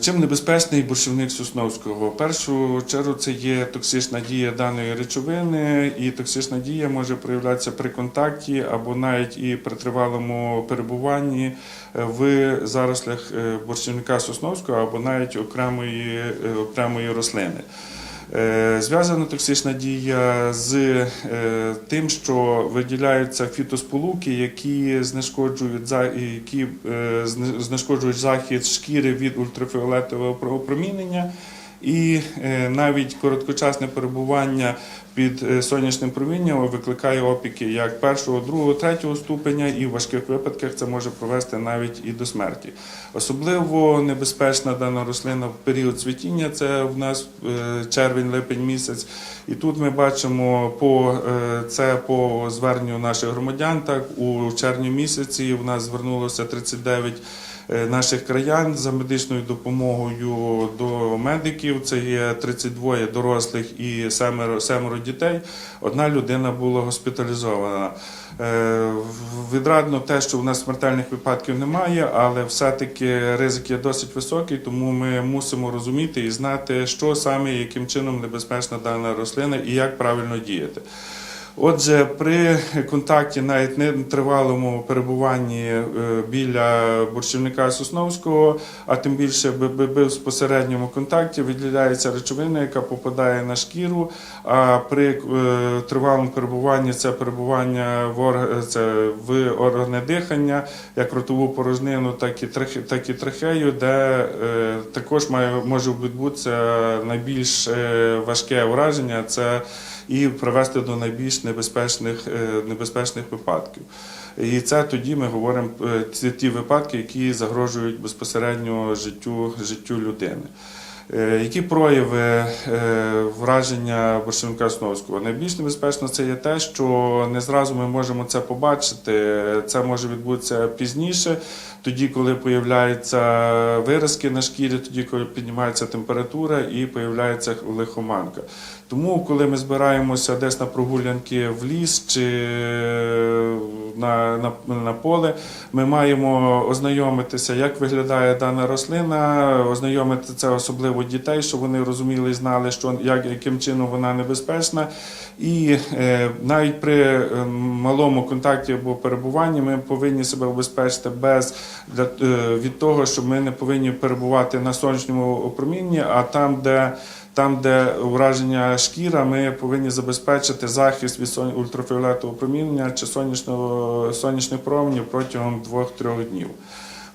Чим небезпечний борщівник Сосновського? В першу чергу це є токсична дія даної речовини, і токсична дія може проявлятися при контакті або навіть і при тривалому перебуванні е, в зарослях е, борщівника Сосновського або навіть окремої, е, окремої рослини. Е, Зв'язана токсична дія з е, тим, що виділяються фітосполуки, які знешкоджують які е, знешкоджують захід шкіри від ультрафіолетового опромінення. І е, навіть короткочасне перебування під е, сонячним промінням викликає опіки як першого, другого, третього ступеня, і в важких випадках це може провести навіть і до смерті. Особливо небезпечна дана рослина в період цвітіння, це в нас е, червень-липень місяць. І тут ми бачимо по це по зверненню наших громадян. Так у червні місяці в нас звернулося 39 е, наших краян за медичною допомогою до медиків. Це є 32 дорослих і семеро дітей. Одна людина була госпіталізована. Е, Відрадно те, що в нас смертельних випадків немає, але все-таки ризик є досить високий, тому ми мусимо розуміти і знати, що саме яким чином небезпечна дана рослина і як правильно діяти. Отже, при контакті, навіть не тривалому перебуванні е, біля борщівника Сосновського, а тим більше б- безпосередньому контакті виділяється речовина, яка попадає на шкіру. А при е, тривалому перебуванні це перебування в орг- це в органи дихання, як ротову порожнину, так і трахе- так і трахею, де е, також має може відбутися найбільш важке враження. Це і привести до найбільш небезпечних, е, небезпечних випадків. І це тоді ми говоримо е, ці ті випадки, які загрожують безпосередньо життю, життю людини. Е, Які прояви е, враження борщівника Сновського? Найбільш небезпечно це є те, що не зразу ми можемо це побачити. Це може відбутися пізніше, тоді, коли появляються виразки на шкірі, тоді, коли піднімається температура і появляється лихоманка. Тому, коли ми збираємося десь на прогулянки в ліс чи на, на, на поле, ми маємо ознайомитися, як виглядає дана рослина, ознайомити це особливо дітей, щоб вони розуміли і знали, що як, яким чином вона небезпечна. І е, навіть при е, малому контакті або перебуванні ми повинні себе обезпечити без для, е, від того, що ми не повинні перебувати на сонячному опромінні, а там, де там, де ураження шкіра, ми повинні забезпечити захист від ультрафіолетового проміння чи сонячного, сонячних променів протягом 2-3 днів.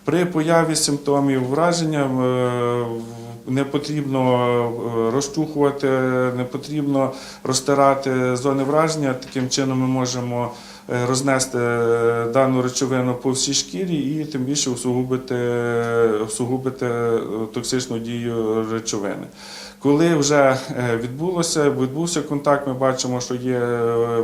При появі симптомів враження е, не потрібно е, розчухувати, не потрібно розтирати зони враження. Таким чином ми можемо рознести е, дану речовину по всій шкірі і тим більше усугубити, усугубити е, токсичну дію речовини. Коли вже е, відбулося, відбувся контакт, ми бачимо, що є е,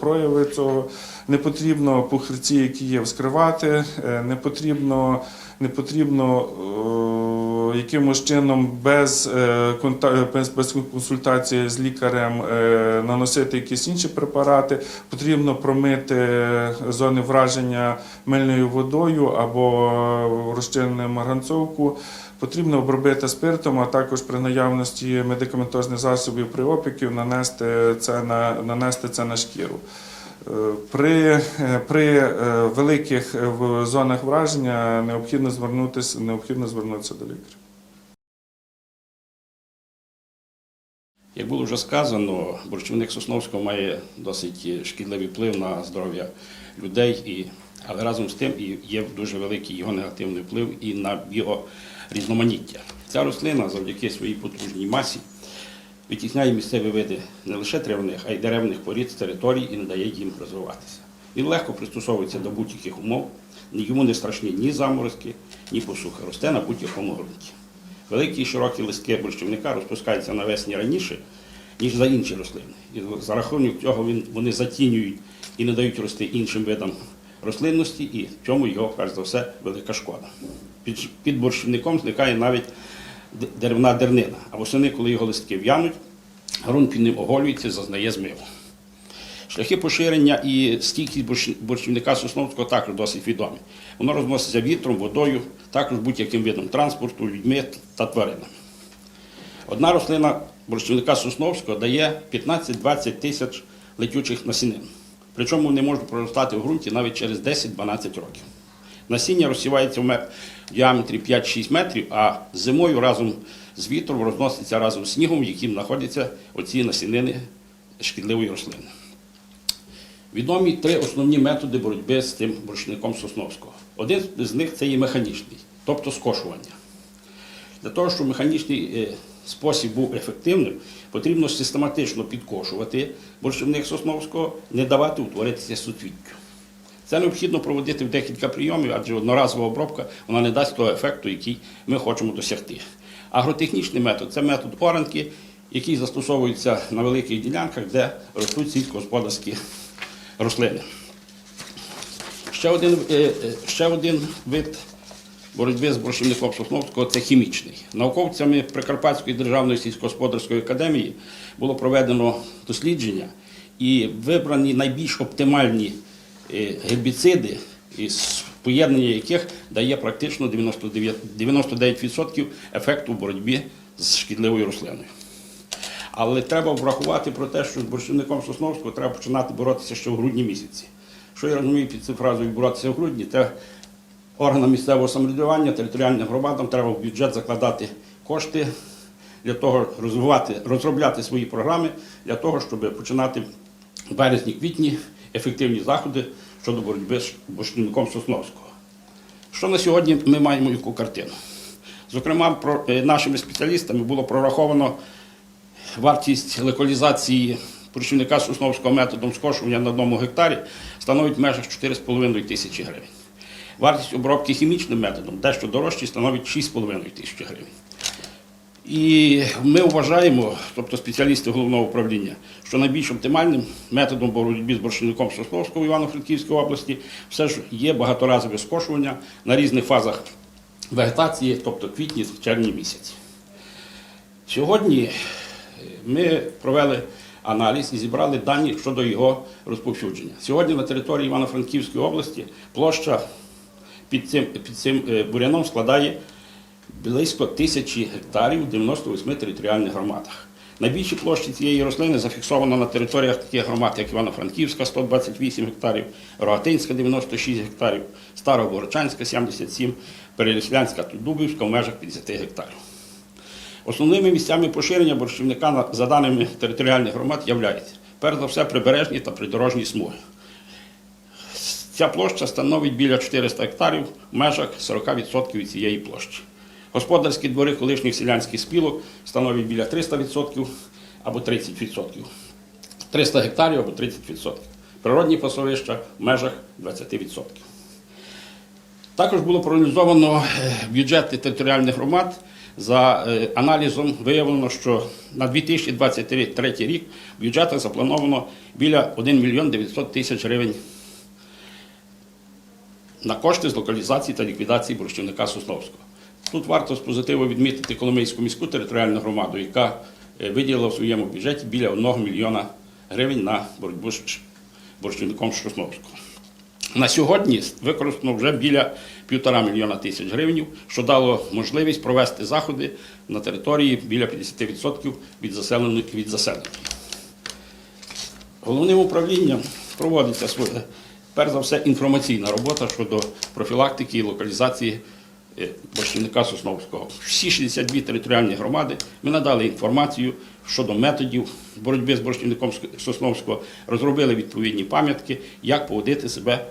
прояви цього. Не потрібно пухирці, які є, вскривати, е, не потрібно, не потрібно е, якимось чином без, е, без, без консультації з лікарем е, наносити якісь інші препарати. Потрібно промити зони враження мильною водою або розчиненим марганцовку. Потрібно обробити спиртом, а також при наявності медикаментозних засобів при опіків нанести це на, нанести це на шкіру. При, при е, великих е, зонах враження необхідно звернутися, необхідно звернутися до лікаря. Як було вже сказано, борщівник Сосновського має досить шкідливий вплив на здоров'я людей, і, але разом з тим і є дуже великий його негативний вплив і на його різноманіття. Ця рослина завдяки своїй потужній масі витісняє місцеві види не лише травних, а й деревних порід з територій і не дає їм розвиватися. Він легко пристосовується до будь-яких умов, йому не страшні ні заморозки, ні посухи. Росте на будь-якому ґрунті. Великі і широкі листки борщівника розпускаються навесні раніше, ніж за інші рослини. І за рахунок цього він, вони затінюють і не дають рости іншим видам рослинності, і в цьому його, перш за все, велика шкода. Під, борщівником зникає навіть деревна дернина, а восени, коли його листки в'януть, ґрунт під ним оголюється, зазнає змиву. Шляхи поширення і стійкість борщівника Сосновського також досить відомі. Воно розноситься вітром, водою, також будь-яким видом транспорту, людьми та тваринами. Одна рослина борщівника Сосновського дає 15-20 тисяч летючих насінин. Причому вони можуть проростати в ґрунті навіть через 10-12 років. Насіння розсівається в ме- діаметрі 5-6 метрів, а зимою разом з вітром розноситься разом з снігом, в яким знаходяться оці насінини шкідливої рослини. Відомі три основні методи боротьби з цим борщівником Сосновського. Один з них це є механічний, тобто скошування. Для того, щоб механічний е, спосіб був ефективним, потрібно систематично підкошувати борщівник Сосновського, не давати утворитися суцвіттю. Це необхідно проводити в декілька прийомів, адже одноразова обробка вона не дасть того ефекту, який ми хочемо досягти. Агротехнічний метод це метод оранки, який застосовується на великих ділянках, де ростуть сільськогосподарські рослини. Ще один, е, е, ще один вид боротьби з борщівником Сосновського це хімічний. Науковцями Прикарпатської державної сільськогосподарської академії було проведено дослідження і вибрані найбільш оптимальні гербіциди, поєднання яких дає практично 99 99% ефекту в боротьбі з шкідливою рослиною. Але треба врахувати про те, що з борщівником Сосновського треба починати боротися ще в грудні місяці. Що я розумію під цю фразою боротися в грудні, це органам місцевого самоврядування, територіальним громадам треба в бюджет закладати кошти для того, розвивати, розробляти свої програми для того, щоб починати в березні-квітні ефективні заходи щодо боротьби з борщівником Сосновського. Що на сьогодні ми маємо яку картину? Зокрема, про, е, нашими спеціалістами було прораховано вартість локалізації борщівника Сосновського методом скошування на одному гектарі становить в межах 4,5 тисячі гривень. Вартість обробки хімічним методом дещо дорожче становить 6,5 тисячі гривень. І ми вважаємо, тобто спеціалісти головного управління, що найбільш оптимальним методом боротьби з борщівником Сосновського Івано-Франківської області все ж є багаторазове скошування на різних фазах вегетації, тобто квітні, червні місяці. Сьогодні е, ми провели аналіз і зібрали дані щодо його розповсюдження. Сьогодні на території Івано-Франківської області площа під цим, під цим е, буряном складає близько тисячі гектарів в 98 територіальних громадах. Найбільші площі цієї рослини зафіксовано на територіях таких громад, як Івано-Франківська 128 гектарів, Рогатинська 96 гектарів, Староборочанська 77, Переліслянська та Дубівська в межах 50 гектарів. Основними місцями поширення борщівника за даними територіальних громад являються перш за все прибережні та придорожні смуги. Ця площа становить біля 400 гектарів в межах 40% від цієї площі. Господарські двори колишніх селянських спілок становлять біля 300% або 30%. 300 гектарів або 30%. Природні пасовища в межах 20%. Також було проаналізовано е, бюджети територіальних громад. За е, аналізом виявлено, що на 2023 рік в бюджетах заплановано біля 1 мільйон 900 тисяч гривень на кошти з локалізації та ліквідації борщівника Сосновського. Тут варто з позитиву відмітити Коломийську міську територіальну громаду, яка е, виділила в своєму бюджеті біля 1 мільйона гривень на боротьбу з борщівником Сосновського. На сьогодні використано вже біля півтора мільйона тисяч гривень, що дало можливість провести заходи на території біля 50% від заселеної від заселення. Головним управлінням проводиться перш за все інформаційна робота щодо профілактики і локалізації е, Сосновського. Всі 62 територіальні громади ми надали інформацію щодо методів боротьби з борщівником Сосновського, розробили відповідні пам'ятки, як поводити себе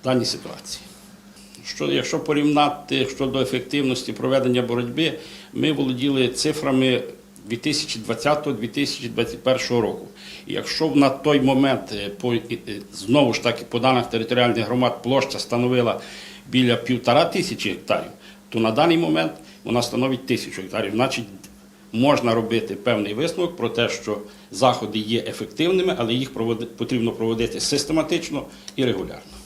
в даній ситуації. Що, якщо порівняти щодо ефективності проведення боротьби, ми володіли цифрами 2020-2021 року. І якщо на той момент е, е, знову ж таки по даних територіальних громад площа становила біля півтора тисячі гектарів, то на даний момент вона становить тисячу гектарів. Значить, можна робити певний висновок про те, що заходи є ефективними, але їх потрібно проводити систематично і регулярно.